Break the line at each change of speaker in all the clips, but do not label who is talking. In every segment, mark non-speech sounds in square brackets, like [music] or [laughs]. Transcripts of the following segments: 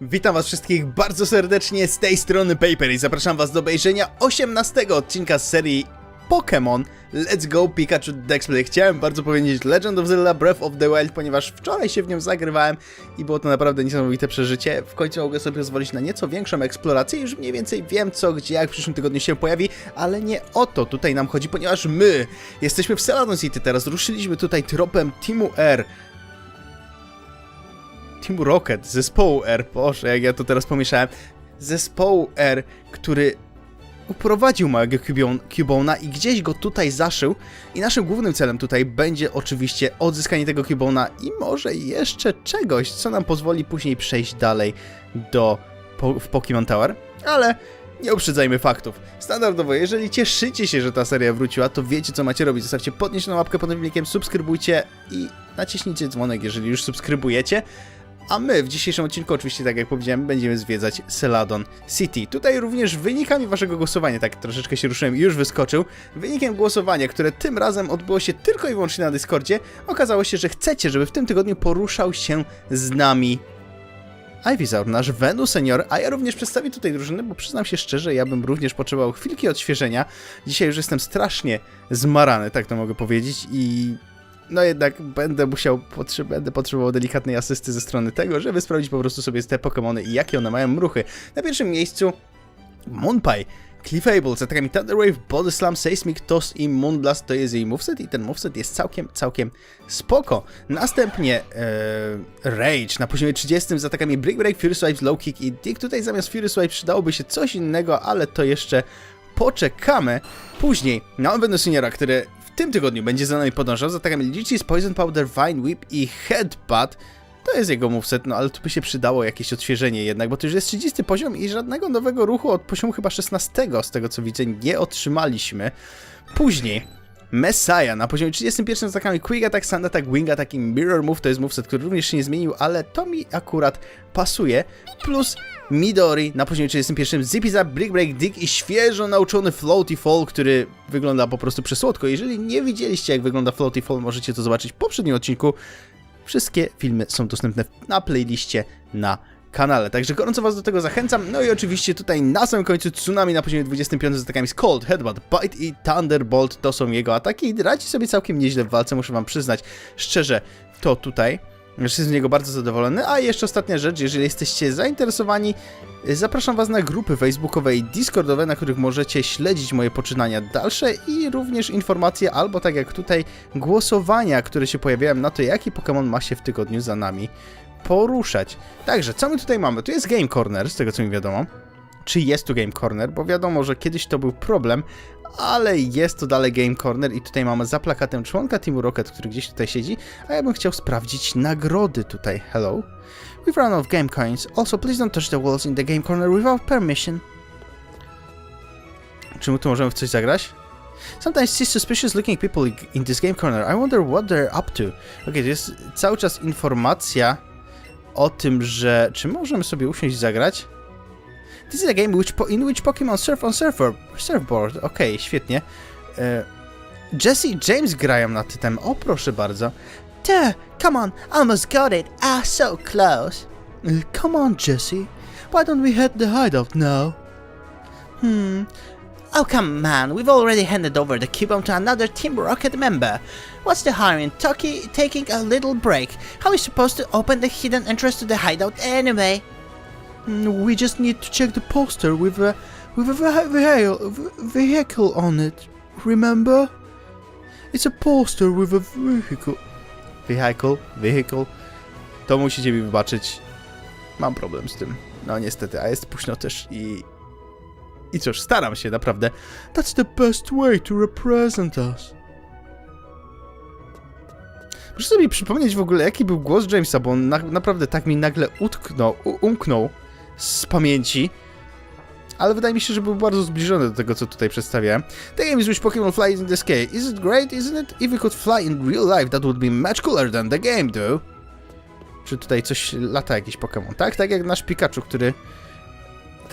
Witam was wszystkich bardzo serdecznie z tej strony Paper i zapraszam was do obejrzenia 18 odcinka z serii Pokémon Let's Go Pikachu Dexplay. Chciałem bardzo powiedzieć Legend of Zelda Breath of the Wild, ponieważ wczoraj się w nią zagrywałem i było to naprawdę niesamowite przeżycie. W końcu mogę sobie pozwolić na nieco większą eksplorację, już mniej więcej wiem co, gdzie, jak w przyszłym tygodniu się pojawi, ale nie o to tutaj nam chodzi, ponieważ my jesteśmy w Celadon City teraz, ruszyliśmy tutaj tropem Teamu R, Team Rocket, zespołu R, boże, jak ja to teraz pomieszałem, zespołu R, który uprowadził małego Cubona i gdzieś go tutaj zaszył i naszym głównym celem tutaj będzie oczywiście odzyskanie tego Cubona i może jeszcze czegoś, co nam pozwoli później przejść dalej do po- w Pokemon Tower, ale nie uprzedzajmy faktów. Standardowo, jeżeli cieszycie się, że ta seria wróciła, to wiecie co macie robić. Zostawcie podniesioną łapkę pod filmikiem, subskrybujcie i naciśnijcie dzwonek, jeżeli już subskrybujecie. A my w dzisiejszym odcinku, oczywiście, tak jak powiedziałem, będziemy zwiedzać Celadon City. Tutaj również wynikami waszego głosowania, tak troszeczkę się ruszyłem i już wyskoczył. Wynikiem głosowania, które tym razem odbyło się tylko i wyłącznie na Discordzie, okazało się, że chcecie, żeby w tym tygodniu poruszał się z nami Ivysaur, nasz Venu senior, a ja również przedstawię tutaj drużynę, bo przyznam się szczerze, ja bym również potrzebował chwilki odświeżenia. Dzisiaj już jestem strasznie zmarany, tak to mogę powiedzieć i no jednak będę musiał, potrze- będę potrzebował delikatnej asysty ze strony tego, żeby sprawdzić po prostu sobie te Pokémony i jakie one mają ruchy. Na pierwszym miejscu Moonpie, Clefable z atakami Thunder Wave, Body Slam, Seismic Toss i Moonblast to jest jej moveset i ten moveset jest całkiem, całkiem spoko. Następnie e, Rage na poziomie 30 z atakami Brick Break, Fury Swipe, Low Kick i Dick. Tutaj zamiast Fury Swipe przydałoby się coś innego, ale to jeszcze poczekamy. Później mamy Venusiniora, który w tym tygodniu będzie za nami podążał z atakami Lichis, Poison Powder, Vine Whip i Headbutt. To jest jego moveset, no ale tu by się przydało jakieś odświeżenie jednak, bo to już jest 30 poziom i żadnego nowego ruchu od poziomu chyba 16, z tego co widzę, nie otrzymaliśmy. Później Messiah na poziomie 31 z atakami Quick Attack, Sand Attack, Wing Attack i Mirror Move, to jest moveset, który również się nie zmienił, ale to mi akurat pasuje. Plus Midori na poziomie 31, Zippy Zap, Brick Break, Dig i świeżo nauczony Floaty Fall, który wygląda po prostu przesłodko. Jeżeli nie widzieliście jak wygląda Floaty Fall, możecie to zobaczyć w poprzednim odcinku. Wszystkie filmy są dostępne na playliście na kanale, także gorąco Was do tego zachęcam. No i oczywiście tutaj na samym końcu Tsunami na poziomie 25 z atakami Cold, Headbutt, Bite i Thunderbolt to są jego ataki i radzi sobie całkiem nieźle w walce, muszę Wam przyznać. Szczerze, to tutaj Jestem z niego bardzo zadowolony. A jeszcze ostatnia rzecz, jeżeli jesteście zainteresowani, zapraszam Was na grupy facebookowe i discordowe, na których możecie śledzić moje poczynania dalsze i również informacje, albo tak jak tutaj, głosowania, które się pojawiają na to, jaki Pokémon ma się w tygodniu za nami poruszać. Także, co my tutaj mamy? Tu jest Game Corner, z tego co mi wiadomo. Czy jest tu Game Corner? Bo wiadomo, że kiedyś to był problem, ale jest to dalej Game Corner i tutaj mamy za plakatem członka Teamu Rocket, który gdzieś tutaj siedzi, a ja bym chciał sprawdzić nagrody tutaj. Hello? We've run of game coins. Also, please don't touch the walls in the game corner without permission. Czy my tu możemy w coś zagrać? Sometimes see suspicious looking people in this game corner. I wonder what they're up to. Okej, to jest cały czas informacja o tym, że... Czy możemy sobie usiąść i zagrać? This is a game which po in which Pokemon surf on surfer surfboard. Okej, świetnie. E, Jesse i James grają na tym. O, proszę bardzo. Duh, come on, almost got it. Ah, so close. Come on, Jesse. Why don't we head the hideout now? Hmm. Oh, come on. We've already handed over the Cubone to another Team Rocket member. What's the harm in Tucky taking a little break? How are we supposed to open the hidden entrance to the hideout anyway? Mm, We just need to check the poster with a with a vehi- vehicle vehicle on it. Remember? It's a poster with a vehicle. Vehicle, vehicle. To musicie mi wybaczyć. Mam problem z tym. No niestety, a jest późno też i i cóż, staram się naprawdę. That's the best way to represent us. Muszę sobie przypomnieć w ogóle, jaki był głos Jamesa, bo on na, naprawdę tak mi nagle utknął, umknął z pamięci. Ale wydaje mi się, że był bardzo zbliżony do tego, co tutaj przedstawiałem. The game is which Pokemon fly in the sky. Is it great, isn't it? If we could fly in real life, that would be much cooler than the game, though. Czy tutaj coś lata, jakiś Pokémon, tak? Tak jak nasz Pikachu, który...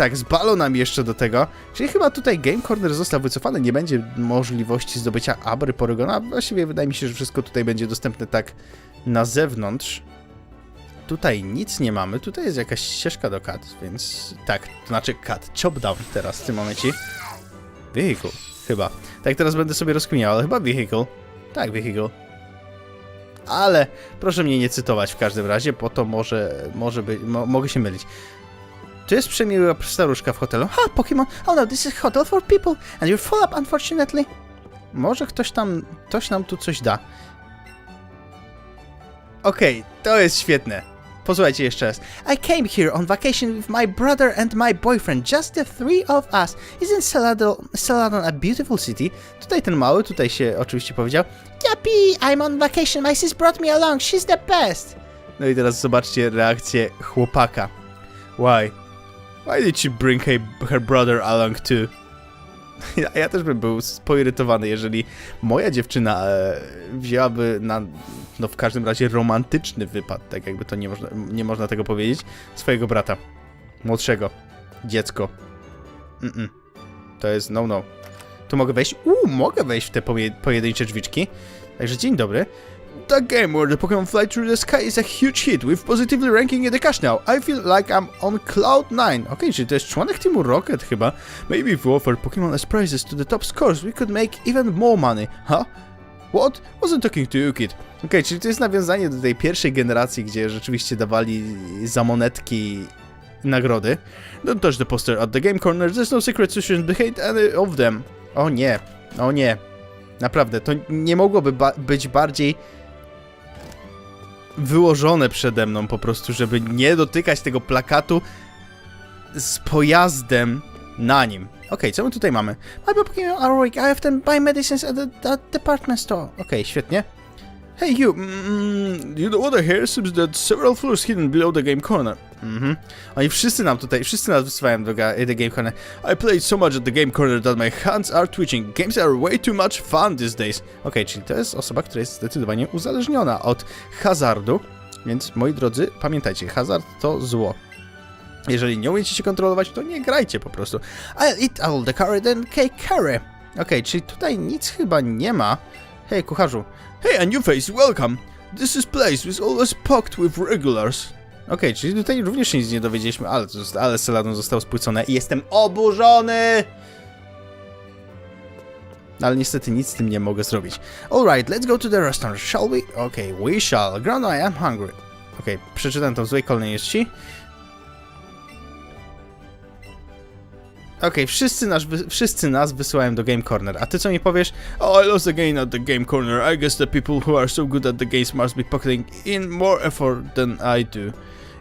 Tak, z balonami jeszcze do tego. Czyli chyba tutaj Game Corner został wycofany, nie będzie możliwości zdobycia Abry Porygona. Właściwie wydaje mi się, że wszystko tutaj będzie dostępne tak na zewnątrz. tutaj nic nie mamy. Tutaj jest jakaś ścieżka do kat, więc tak, to znaczy kat, chop down teraz w tym momencie. Vehicle, chyba. Tak teraz będę sobie rozkminiał, ale chyba vehicle. Tak, vehicle. Ale proszę mnie nie cytować w każdym razie, bo to może, może być, mo, mogę się mylić. Tu jest przemiła staruszka w hotelu. Ha, Pokémon! Oh no, this is hotel for people, and you're full up, unfortunately. Może ktoś tam, ktoś nam tu coś da. Okej, to jest świetne. Posłuchajcie jeszcze raz. I came here on vacation with my brother and my boyfriend, just the three of us. Isn't Celadon, Celadon a beautiful city? Tutaj ten mały, tutaj się oczywiście powiedział. Yuppie, I'm on vacation, my sis brought me along, she's the best. No i teraz zobaczcie reakcję chłopaka. Why? Why did she bring her, her brother along too? Ja, też bym był poirytowany, jeżeli moja dziewczyna e, wzięłaby na, no w każdym razie romantyczny wypad, tak jakby to nie można, nie można tego powiedzieć, swojego brata, młodszego, dziecko. Mm-mm. To jest no no. Tu mogę wejść? Uuu, mogę wejść w te poje, pojedyncze drzwiczki. Także dzień dobry. The game where the Pokemon fly through the sky is a huge hit with positively ranking in the cash now. I feel like I'm on cloud 9. Okej, czyli to jest członek teamu Rocket chyba. Maybe if we offered Pokemon as prizes to the top scores, we could make even more money. Huh? What? Wasn't talking to you, kid. Okej, czyli to jest nawiązanie do tej pierwszej generacji, gdzie rzeczywiście dawali za monetki nagrody. Don't touch the poster at the game corner, there's no secret solution behind any of them. O nie, o nie. Naprawdę, to nie mogłoby ba być bardziej wyłożone przede mną po prostu, żeby nie dotykać tego plakatu z pojazdem na nim. Okej, co my tutaj mamy? My Pokemon are. I have them buy medicines at the, department store. Okej, świetnie. Hey you, mm, you know what I hear? Seems that several floors hidden below the game corner. Mhm. Oni wszyscy nam tutaj, wszyscy nas wysyłają do ga- the game corner. I played so much at the game corner that my hands are twitching. Games are way too much fun these days. Okej, czyli to jest osoba, która jest zdecydowanie uzależniona od hazardu. Więc moi drodzy, pamiętajcie, hazard to zło. Jeżeli nie umiecie się kontrolować, to nie grajcie po prostu. I'll eat all the curry, then cake curry. Okej, czyli tutaj nic chyba nie ma. Hej, kucharzu. Hey, a new face, welcome. This is place is always packed with regulars. Okej, czyli tutaj również nic nie dowiedzieliśmy, ale, ale Celadon został spłycone i jestem oburzony! Ale niestety nic z tym nie mogę zrobić. Alright, let's go to the restaurant, shall we? Okay, we shall. Grano, I am hungry. Okej, przeczytam to w złej kolejności. Okej, wszyscy, nas, wszyscy nas wysyłają do Game Corner, a ty co mi powiesz? Oh, I lost again at the Game Corner. I guess the people who are so good at the games must be putting in more effort than I do.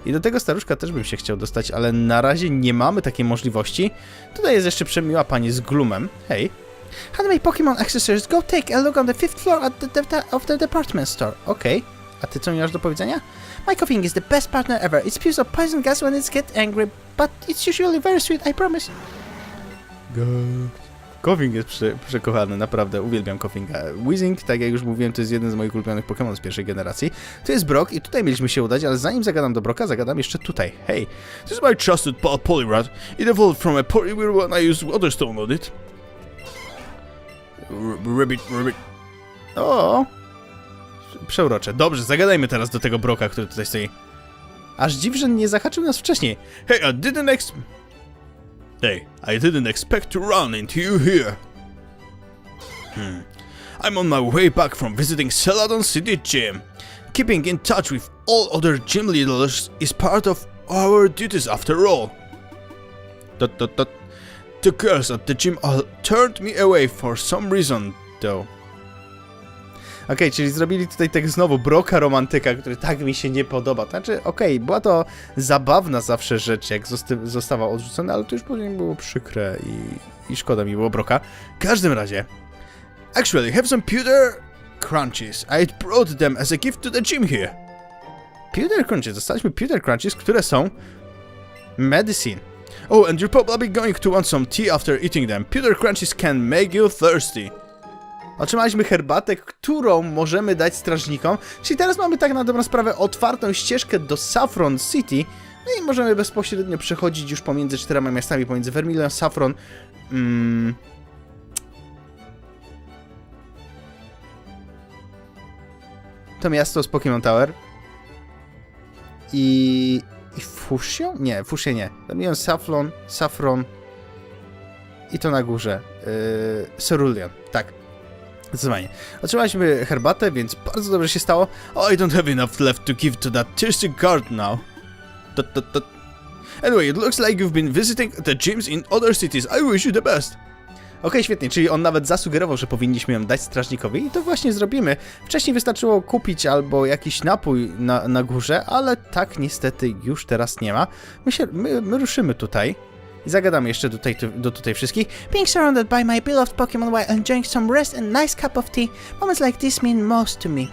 I do tego staruszka też bym się chciał dostać, ale na razie nie mamy takiej możliwości. Tutaj jest jeszcze przemiła pani z Gloomem. Hej. Handmade Pokemon accessories, go take a look on the fifth floor at the, of the department store. Okej. A ty co masz do powiedzenia? My coughing is the best partner ever. It spews up poison gas when it gets angry, but it's usually very sweet, I promise. Koffing jest prze, przekochany, naprawdę, uwielbiam Koffinga. Weezing, tak jak już mówiłem, to jest jeden z moich ulubionych Pokémon z pierwszej generacji. To jest Brock i tutaj mieliśmy się udać, ale zanim zagadam do Broka, zagadam jeszcze tutaj. Hey, this is my trusted pal Poliwrath. It evolved from a Poliwhirl when I used Waterstone on it. R- Rabbit, rabbit. O! Przeurocze. Dobrze, zagadajmy teraz do tego Broka, który tutaj stoi. Aż dziw, że nie zahaczył nas wcześniej. Hey, I didn't ex... Hey, I didn't expect to run into you here. Hmm. I'm on my way back from visiting Celadon City Gym. Keeping in touch with all other gym leaders is part of our duties after all. Dot, dot, dot. The girls at the gym all turned me away for some reason, though. Okej, czyli zrobili tutaj tak znowu broka romantyka, który tak mi się nie podoba. Znaczy, okej, była to zabawna zawsze rzecz, jak zosta- zostawał odrzucony, ale to już później było przykre i, i szkoda mi było broka. W każdym razie, actually, have some pewter crunchies. I brought them as a gift to the gym here. Pewter crunchies, dostaliśmy pewter crunchies, które są medicine. Oh, and you're probably going to want some tea after eating them. Pewter crunchies can make you thirsty. Otrzymaliśmy herbatę, którą możemy dać strażnikom. Czyli teraz mamy tak na dobrą sprawę otwartą ścieżkę do Saffron City. No i możemy bezpośrednio przechodzić już pomiędzy czterema miastami, pomiędzy Vermilion Saffron. Mm. To miasto z Pokémon Tower. i... i Fusio? Nie, Fusio nie. Miałem Saflon, Saffron i to na górze. Yy, Cerulean, tak. Zdecydowanie. Otrzymaliśmy herbatę, więc bardzo dobrze się stało. Oh, I don't have enough left to give to that thirsty guard now. Dot, dot, dot. Anyway, it looks like you've been visiting the gyms in other cities. I wish you the best. Okej, świetnie, czyli on nawet zasugerował, że powinniśmy ją dać strażnikowi i to właśnie zrobimy. Wcześniej wystarczyło kupić albo jakiś napój na, na górze, ale tak niestety już teraz nie ma. My, się, my, my ruszymy tutaj i zagadamy jeszcze tu- do tutaj wszystkich.
Being surrounded by my beloved Pokemon while enjoying some rest and nice cup of tea, moments like this mean most to me.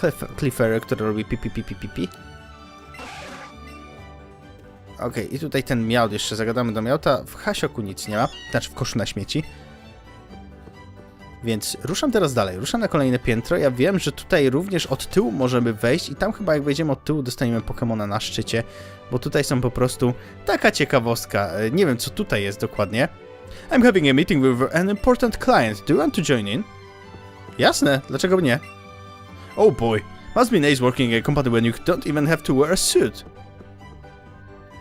Cliff, Cliffer, który robi pipi pipi pipi. Okej, i tutaj ten miał jeszcze, zagadamy do miauta. W Hasioku nic nie ma, znaczy w koszu na śmieci. Więc ruszam teraz dalej, ruszam na kolejne piętro. Ja wiem, że tutaj również od tyłu możemy wejść i tam chyba jak wejdziemy od tyłu dostaniemy Pokemona na szczycie, bo tutaj są po prostu taka ciekawostka. E, Nie wiem co tutaj jest dokładnie. I'm having a meeting with an important client. Do you want to join in? Jasne, dlaczego nie? Oh boy, must be nice working in a company when you don't even have to wear a suit.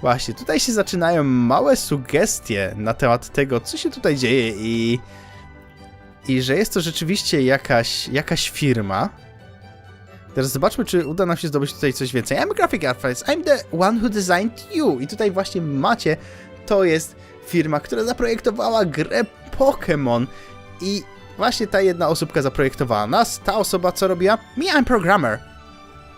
Właśnie, tutaj się zaczynają małe sugestie na temat tego, co się tutaj dzieje i... I że jest to rzeczywiście jakaś, jakaś firma. Teraz zobaczmy, czy uda nam się zdobyć tutaj coś więcej. I'm a graphic artist, I'm the one who designed you. I tutaj właśnie macie, to jest firma, która zaprojektowała grę Pokémon. I właśnie ta jedna osóbka zaprojektowała nas. Ta osoba co robiła? Me, I'm programmer.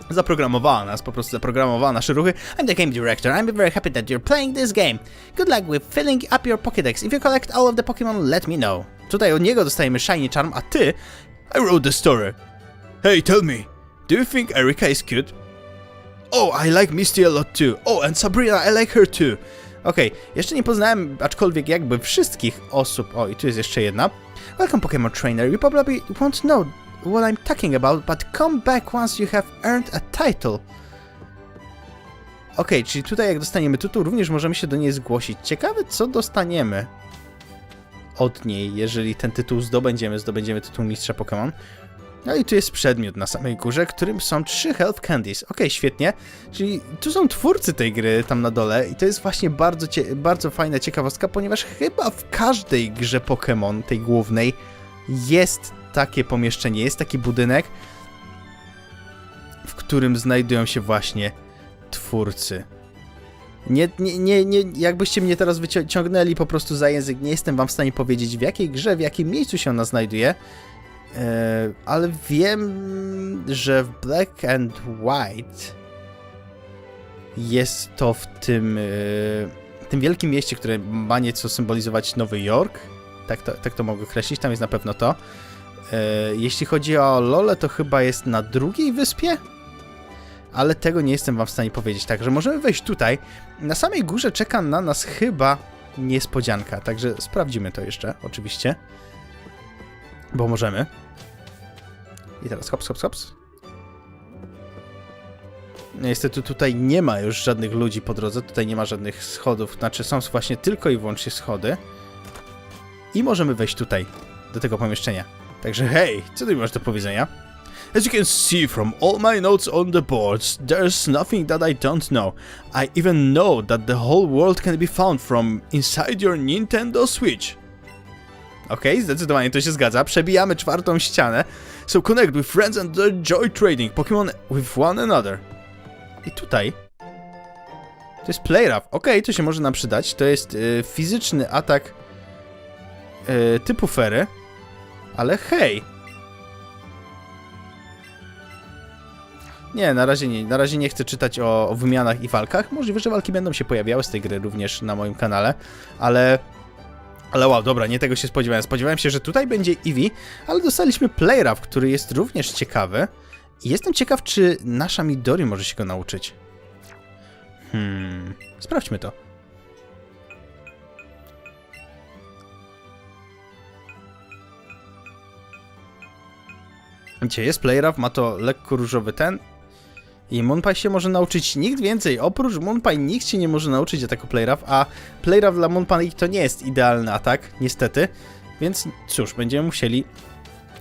Zaprogramowała nas, po prostu zaprogramowała nasze ruchy.
I'm the game director. I'm very happy that you're playing this game. Good luck with filling up your Pokédex. If you collect all of the Pokemon, let me know.
Tutaj od niego dostajemy Shiny Charm, a ty... I wrote the story. Hey, tell me, do you think Erika is cute? Oh, I like Misty a lot too. Oh, and Sabrina, I like her too. Okej, jeszcze nie poznałem, aczkolwiek jakby wszystkich osób... O, i tu jest jeszcze jedna.
Welcome, Pokemon Trainer. You probably won't know what I'm talking about, but come back once you have earned a title.
Okej, czyli tutaj jak dostaniemy tytuł, również możemy się do niej zgłosić. Ciekawe, co dostaniemy od niej, jeżeli ten tytuł zdobędziemy, zdobędziemy tytuł mistrza Pokémon. No i tu jest przedmiot na samej górze, którym są trzy Health Candies. Okej, świetnie. Czyli tu są twórcy tej gry tam na dole i to jest właśnie bardzo, bardzo fajna ciekawostka, ponieważ chyba w każdej grze Pokémon, tej głównej, jest takie pomieszczenie, jest taki budynek, w którym znajdują się właśnie twórcy. Nie, nie, nie, nie, jakbyście mnie teraz wyciągnęli po prostu za język, nie jestem wam w stanie powiedzieć w jakiej grze, w jakim miejscu się ona znajduje, e, ale wiem, że w Black and White jest to w tym, e, tym wielkim mieście, które ma nieco symbolizować Nowy Jork. Tak to, tak to mogę określić, tam jest na pewno to. E, jeśli chodzi o Lole, to chyba jest na drugiej wyspie? Ale tego nie jestem wam w stanie powiedzieć. Także możemy wejść tutaj. Na samej górze czeka na nas chyba niespodzianka, także sprawdzimy to jeszcze, oczywiście. Bo możemy. I teraz hops, hops, hops. Niestety tutaj nie ma już żadnych ludzi po drodze, tutaj nie ma żadnych schodów, znaczy są właśnie tylko i wyłącznie schody. I możemy wejść tutaj, do tego pomieszczenia. Także hej, co ty masz do powiedzenia? As you can see from all my notes on the boards, there's nothing that I don't know. I even know that the whole world can be found from inside your Nintendo Switch. Okej, zdecydowanie to się zgadza. Przebijamy czwartą ścianę. So connect with friends and enjoy trading Pokémon with one another. I tutaj... To jest Play Rough. Okej, to się może nam przydać. To jest y, fizyczny atak y, typu fery. Ale hej, Nie, na razie nie. Na razie nie chcę czytać o, o wymianach i walkach. Możliwe, że walki będą się pojawiały z tej gry również na moim kanale, ale... Ale wow, dobra, nie tego się spodziewałem. Spodziewałem się, że tutaj będzie Eevee, ale dostaliśmy Playrough, który jest również ciekawy. I jestem ciekaw, czy nasza Midori może się go nauczyć. Hmm... Sprawdźmy to. Gdzie jest Playrough? Ma to lekko różowy ten i Moonpie się może nauczyć nikt więcej. Oprócz Moonpie nikt się nie może nauczyć ataku Playrough, a Playrough dla Moonpie to nie jest idealny atak, niestety. Więc cóż, będziemy musieli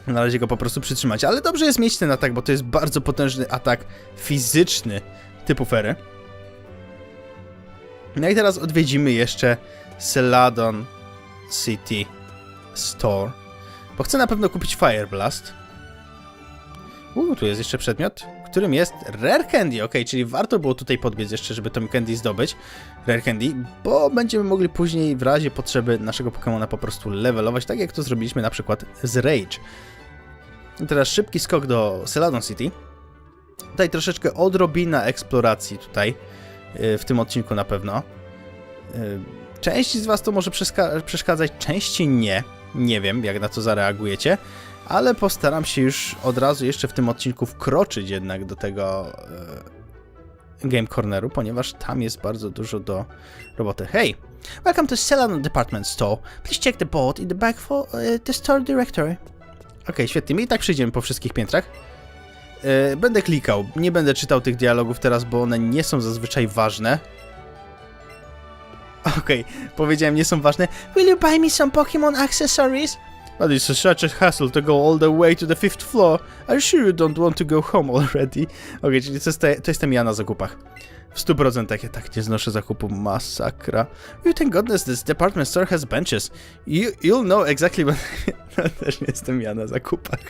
na razie go po prostu przytrzymać. Ale dobrze jest mieć ten atak, bo to jest bardzo potężny atak fizyczny typu fery. No i teraz odwiedzimy jeszcze Celadon City Store, bo chcę na pewno kupić Fire Blast. Uuu, tu jest jeszcze przedmiot, którym jest Rare Candy, ok, czyli warto było tutaj podbiec jeszcze, żeby tą Candy zdobyć, Rare Candy, bo będziemy mogli później w razie potrzeby naszego Pokemona po prostu levelować, tak jak to zrobiliśmy na przykład z Rage. I teraz szybki skok do Celadon City. Tutaj troszeczkę odrobina eksploracji tutaj, yy, w tym odcinku na pewno. Yy, Części z Was to może przeszkadzać, części nie. Nie wiem, jak na to zareagujecie, ale postaram się już od razu jeszcze w tym odcinku wkroczyć jednak do tego e, Game Corneru, ponieważ tam jest bardzo dużo do roboty. Hej!
Welcome to Celadon Department Store. Please check the board in the back for uh, the store directory.
Okej, świetnie. My i tak przyjdziemy po wszystkich piętrach. E, Będę klikał. Nie będę czytał tych dialogów teraz, bo one nie są zazwyczaj ważne. Okej, powiedziałem, nie są ważne.
Will you buy me some Pokemon accessories?
But it's such a hassle to go all the way to the fifth floor. Are you sure you don't want to go home already? Okej, czyli to, jest to jestem ja na zakupach. W 100% ja tak nie znoszę zakupu, masakra. You thank goodness this department store has benches. You, you'll know exactly when... No, [laughs] też nie jestem ja na zakupach.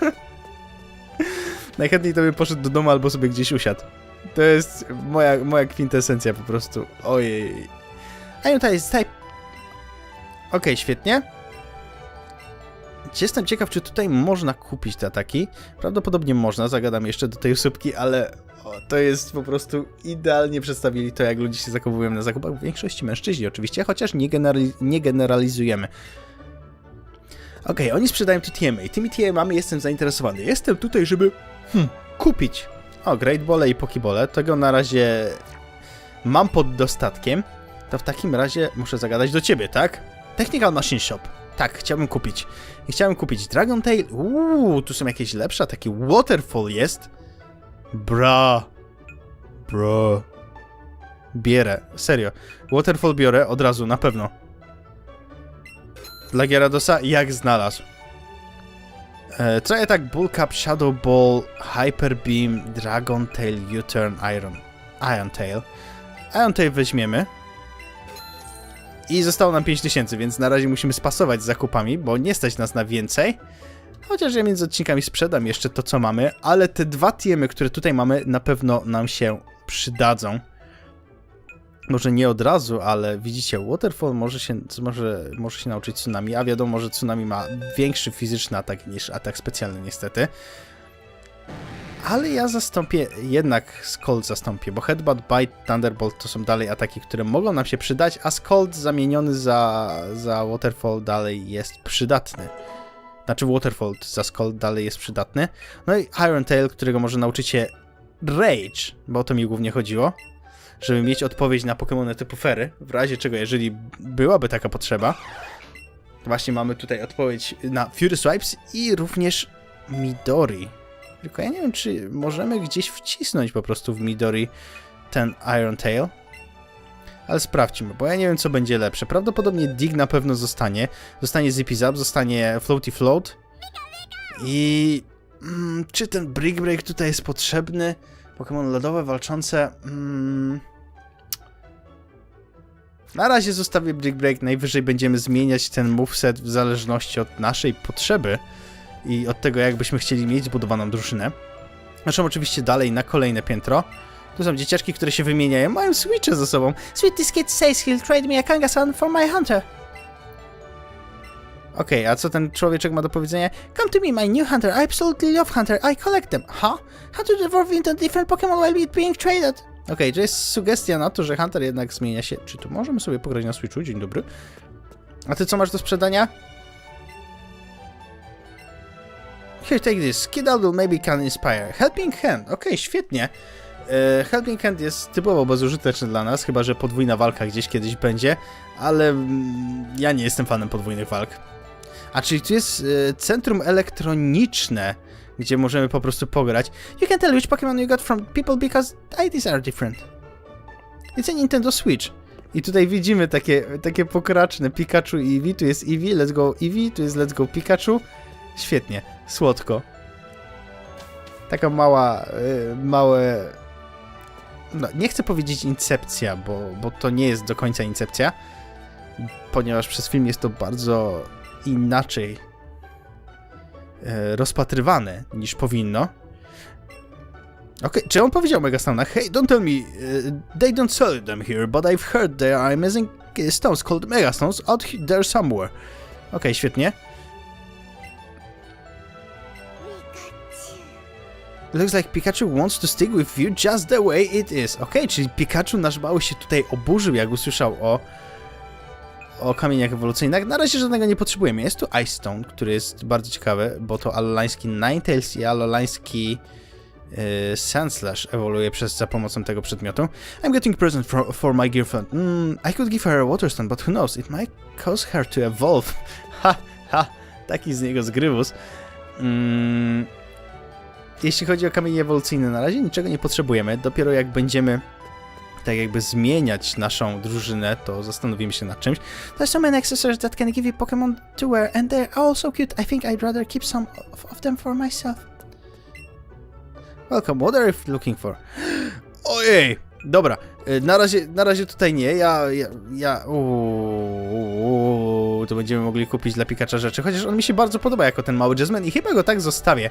[laughs] Najchętniej to by poszedł do domu albo sobie gdzieś usiadł. To jest moja, moja kwintesencja po prostu. Ojej.
A tutaj jest type.
Okej, świetnie. Jestem ciekaw, czy tutaj można kupić te ataki. Prawdopodobnie można, zagadam jeszcze do tej usłupki, ale o, to jest po prostu idealnie przedstawili to, jak ludzie się zachowują na zakupach. W większości mężczyźni oczywiście, chociaż nie, generali nie generalizujemy. Okej, oni sprzedają tu TMA. Tymi TMami jestem zainteresowany. Jestem tutaj, żeby hmm, kupić. O, Great Ball i Pokeball. Tego na razie mam pod dostatkiem. To w takim razie muszę zagadać do ciebie, tak? Technical Machine Shop. Tak, chciałbym kupić. I chciałem kupić Dragon Tail. Uuu, tu są jakieś lepsze, taki Waterfall jest. Bra. Bro. Bierę, serio. Waterfall biorę od razu, na pewno. Dla Gyaradosa jak znalazł. E, Try Attack, Bull Cup, Shadow Ball, Hyper Beam, Dragon Tail, U-Turn, Iron. Iron Tail. Iron Tail weźmiemy. I zostało nam 5000, więc na razie musimy spasować z zakupami, bo nie stać nas na więcej. Chociaż ja między odcinkami sprzedam jeszcze to, co mamy, ale te dwa tiemy, które tutaj mamy, na pewno nam się przydadzą. Może nie od razu, ale widzicie, Waterfall może się, może, może się nauczyć tsunami, a wiadomo, że tsunami ma większy fizyczny atak niż atak specjalny niestety. Ale ja zastąpię, jednak Scald zastąpię, bo Headbutt, Bite, Thunderbolt to są dalej ataki, które mogą nam się przydać, a Scald zamieniony za, za Waterfall dalej jest przydatny. Znaczy Waterfall za Scald dalej jest przydatny. No i Iron Tail, którego może nauczycie Rage, bo o to mi głównie chodziło, żeby mieć odpowiedź na Pokémony typu Fery, w razie czego, jeżeli byłaby taka potrzeba. Właśnie mamy tutaj odpowiedź na Fury Swipes i również Midori. Tylko ja nie wiem, czy możemy gdzieś wcisnąć po prostu w Midori ten Iron Tail. Ale sprawdźmy, bo ja nie wiem, co będzie lepsze. Prawdopodobnie Dig na pewno zostanie. Zostanie Zippy Zap, zostanie Floaty Float. I... Mm, czy ten Brick Break tutaj jest potrzebny? Pokémon lodowe walczące... Mm, na razie zostawię Brick Break, najwyżej będziemy zmieniać ten moveset w zależności od naszej potrzeby i od tego, jak byśmy chcieli mieć zbudowaną drużynę. Zresztą oczywiście dalej na kolejne piętro. Tu są dzieciaczki, które się wymieniają, mają switche ze sobą.
Sweet this kid says he'll trade me a Kangaskhan for my hunter.
Okej, a co ten człowieczek ma do powiedzenia?
Come to me, my new hunter. I absolutely love hunter. I collect them. Huh? How to evolve into different Pokemon while being traded?
Okej, to jest sugestia na to, że Hunter jednak zmienia się. Czy tu możemy sobie pograć na Switchu? Dzień dobry. A ty co masz do sprzedania? Here, take this. Skedaddle maybe can inspire. Helping Hand. Okej, świetnie. E, Helping Hand jest typowo bezużyteczny dla nas, chyba że podwójna walka gdzieś kiedyś będzie, ale mm, ja nie jestem fanem podwójnych walk. A czyli tu jest e, centrum elektroniczne, gdzie możemy po prostu pograć.
You can tell which Pokemon you got from people because IDs are different.
It's a Nintendo Switch. I tutaj widzimy takie, takie pokraczne Pikachu i Eevee. Tu jest Eevee, let's go Eevee, tu jest let's go Pikachu. Świetnie, słodko. Taka mała, y, małe no, nie chcę powiedzieć incepcja, bo, bo to nie jest do końca incepcja, ponieważ przez film jest to bardzo inaczej e, rozpatrywane niż powinno. Okej, czy on powiedział Megastone'ach, hey, don't tell me, uh, they don't sell them here, but I've heard there are amazing stones called Megastones out he- there somewhere. Okej, świetnie. Looks like Pikachu wants to stick with you just the way it is. Okej, czyli Pikachu nasz mały się tutaj oburzył, jak usłyszał o o kamieniach ewolucyjnych. Na razie żadnego nie potrzebujemy. Jest tu Ice Stone, który jest bardzo ciekawy, bo to alolański Ninetales i alolański yy, Sandslash ewoluuje przez, za pomocą tego przedmiotu. I'm getting present for, for my girlfriend. Mm, I could give her a water stone, but who knows, it might cause her to evolve. [laughs] Ha, ha, taki z niego zgrywus. Mm, jeśli chodzi o kamienie ewolucyjne, na razie niczego nie potrzebujemy. Dopiero jak będziemy tak jakby zmieniać naszą drużynę, to zastanowimy się nad czymś.
There's so many accessories that can give you Pokemon to wear, and they're all so cute. I think I'd rather keep some of, them for myself.
Welcome, what are you looking for? [gasps] Ojej! Dobra, y, na razie, na razie tutaj nie, ja, ja, ja, uuu, to będziemy mogli kupić dla Pikacza rzeczy, chociaż on mi się bardzo podoba jako ten mały jazzman i chyba go tak zostawię.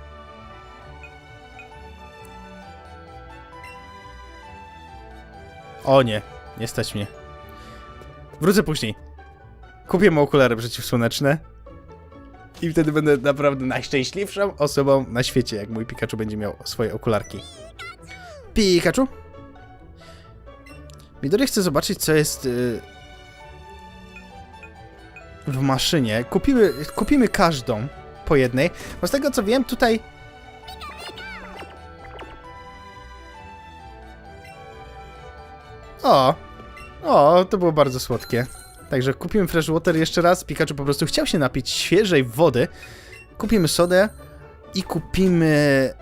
O nie, nie stać mnie. Wrócę później. Kupię mu okulary przeciwsłoneczne. I wtedy będę naprawdę najszczęśliwszą osobą na świecie, jak mój Pikachu będzie miał swoje okularki. Pikachu? Midori chce zobaczyć, co jest yy, w maszynie. Kupimy, kupimy każdą po jednej, bo z tego co wiem, tutaj... O! O, to było bardzo słodkie. Także kupimy Fresh Water jeszcze raz. Pikachu po prostu chciał się napić świeżej wody. Kupimy sodę i kupimy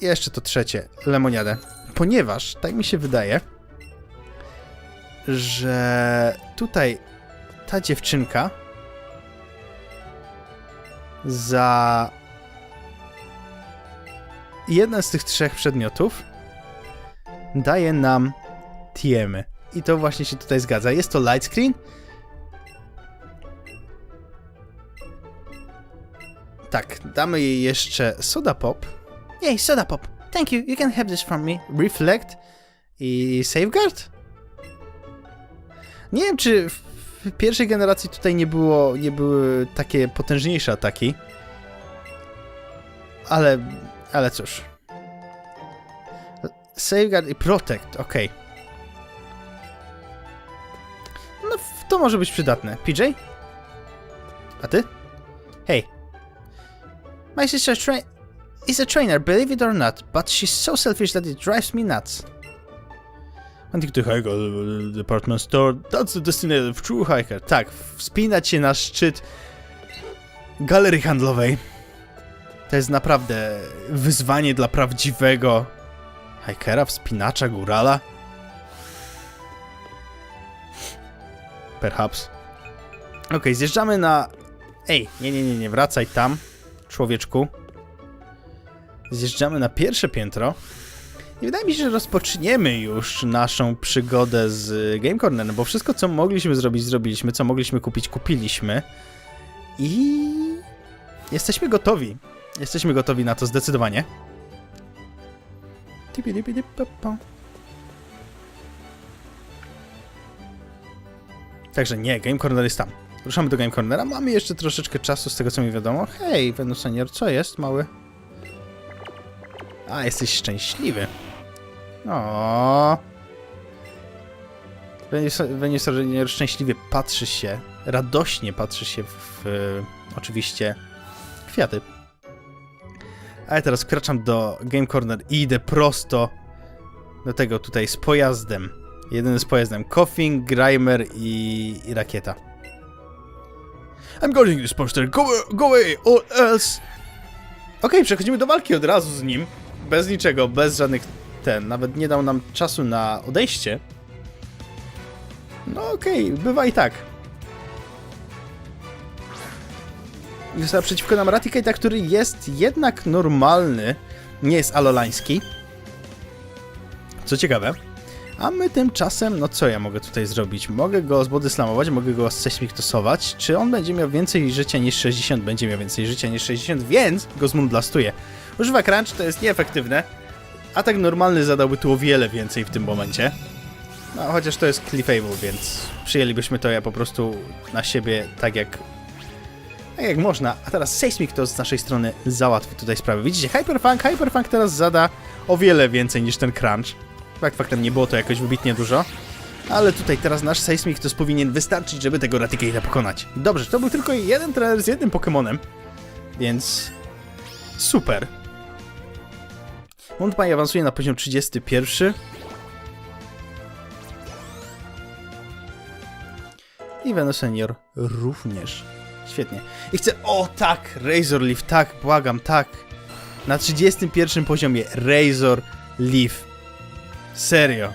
jeszcze to trzecie, lemoniadę. Ponieważ, tak mi się wydaje, że tutaj ta dziewczynka za jeden z tych trzech przedmiotów daje nam tiemy. I to właśnie się tutaj zgadza. Jest to lightscreen. Tak, damy jej jeszcze soda pop,
Yay, soda pop. Thank you. You can have this from me.
reflect i safeguard. Nie wiem, czy w pierwszej generacji tutaj nie było, nie były takie potężniejsze ataki. Ale, ale cóż. Safeguard i protect, okej. No, to może być przydatne. PJ? A ty? Hej.
My sister tra- is a trainer, believe it or not, but she's so selfish that it drives me nuts.
Hunting to Hike uh, Department Store, that's the destination of true hiker. Tak, wspinać się na szczyt galerii handlowej. To jest naprawdę wyzwanie dla prawdziwego hikera, wspinacza, górala. Perhaps. Okej, zjeżdżamy na... Ej, nie, nie, nie, nie, wracaj tam, człowieczku. Zjeżdżamy na pierwsze piętro. I wydaje mi się, że rozpoczniemy już naszą przygodę z Game Cornerem, bo wszystko, co mogliśmy zrobić, zrobiliśmy, co mogliśmy kupić, kupiliśmy. I jesteśmy gotowi. Jesteśmy gotowi na to zdecydowanie. Tipi-dipi-dip-pa-pa. Także nie, Game Corner jest tam. Ruszamy do Game Cornera. Mamy jeszcze troszeczkę czasu z tego, co mi wiadomo. Hej, Venusenior, co jest, mały? A, jesteś szczęśliwy. O. Venusaur szczęśliwie patrzy się, radośnie patrzy się w, w oczywiście kwiaty. A ja teraz wkraczam do Game Corner i idę prosto do tego tutaj z pojazdem. Jedyny z pojazdem. Coffin, Grimer i, i rakieta. I'm guarding this poster. Go, go away or else... Okej, przechodzimy do walki od razu z nim. Bez niczego, bez żadnych ten. Nawet nie dał nam czasu na odejście. No okej, bywa i tak. Jest naprzeciwko nam Raticate, który jest jednak normalny. Nie jest alolański. Co ciekawe. A my tymczasem, no co ja mogę tutaj zrobić? Mogę go zbody slamować, mogę go sesmiktosować. Czy on będzie miał więcej życia niż 60? Będzie miał więcej życia niż 60, więc go zmundlastuję. Używa crunch, to jest nieefektywne. Atak normalny zadałby tu o wiele więcej w tym momencie. No, chociaż to jest cliffable, więc przyjęlibyśmy to ja po prostu na siebie tak jak tak jak można. A teraz Seismic to z naszej strony załatwi tutaj sprawę. Widzicie, Hyperfunk, Hyperfunk teraz zada o wiele więcej niż ten Crunch. Tak faktem nie było to jakoś wybitnie dużo. Ale tutaj teraz nasz Seismic to powinien wystarczyć, żeby tego Raticate'a pokonać. Dobrze, to był tylko jeden trener z jednym Pokemonem, więc super. Montmai awansuje na poziom 31. I Veno Senior również. Świetnie. I chcę... O tak! Razor Leaf, tak, błagam, tak. Na 31 poziomie Razor Leaf. Serio.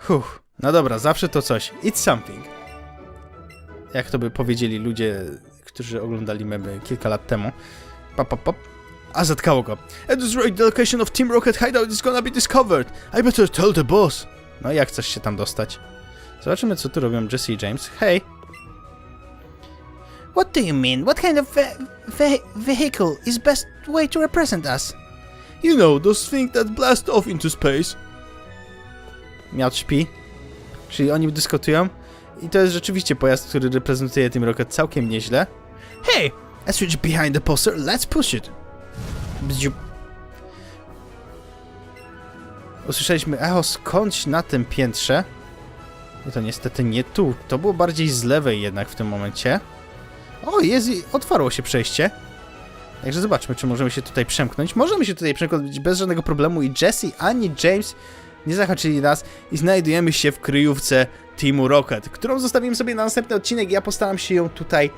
Huh. No dobra, zawsze to coś. It's something. Jak to by powiedzieli ludzie, którzy oglądali memy kilka lat temu. Pop, pop, pop. A zatkało go. At this rate, the location of Team Rocket hideout is gonna be discovered. I better tell the boss. No jak chcesz się tam dostać? Zobaczymy, co tu robią Jesse i James. Hej!
What do you mean? What kind of ve- ve- vehicle is best way to represent us?
You know, those things that blast off into space. Miał śpi. Czyli oni dyskutują. I to jest rzeczywiście pojazd, który reprezentuje Team Rocket całkiem nieźle.
Hey, let's reach behind the poster. Let's push it. Bziu.
Usłyszeliśmy echo skądś na tym piętrze. I to niestety nie tu. To było bardziej z lewej jednak w tym momencie. O, jest i otwarło się przejście. Także zobaczmy, czy możemy się tutaj przemknąć. Możemy się tutaj przemknąć bez żadnego problemu i Jesse ani James nie zahaczyli nas i znajdujemy się w kryjówce Teamu Rocket, którą zostawimy sobie na następny odcinek. Ja postaram się ją tutaj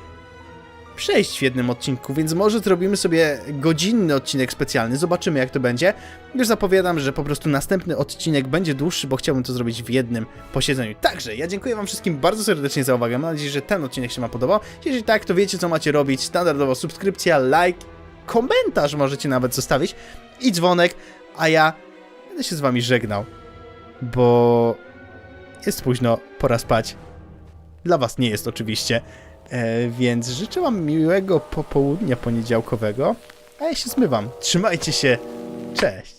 przejść w jednym odcinku, więc może zrobimy sobie godzinny odcinek specjalny, zobaczymy jak to będzie. Już zapowiadam, że po prostu następny odcinek będzie dłuższy, bo chciałbym to zrobić w jednym posiedzeniu. Także ja dziękuję wam wszystkim bardzo serdecznie za uwagę, mam nadzieję, że ten odcinek się wam podobał. Jeżeli tak, to wiecie co macie robić, standardowo subskrypcja, like, komentarz możecie nawet zostawić i dzwonek, a ja będę się z wami żegnał, bo jest późno, pora spać. Dla was nie jest oczywiście. E, więc życzę Wam miłego popołudnia poniedziałkowego, a ja się zmywam. Trzymajcie się, cześć!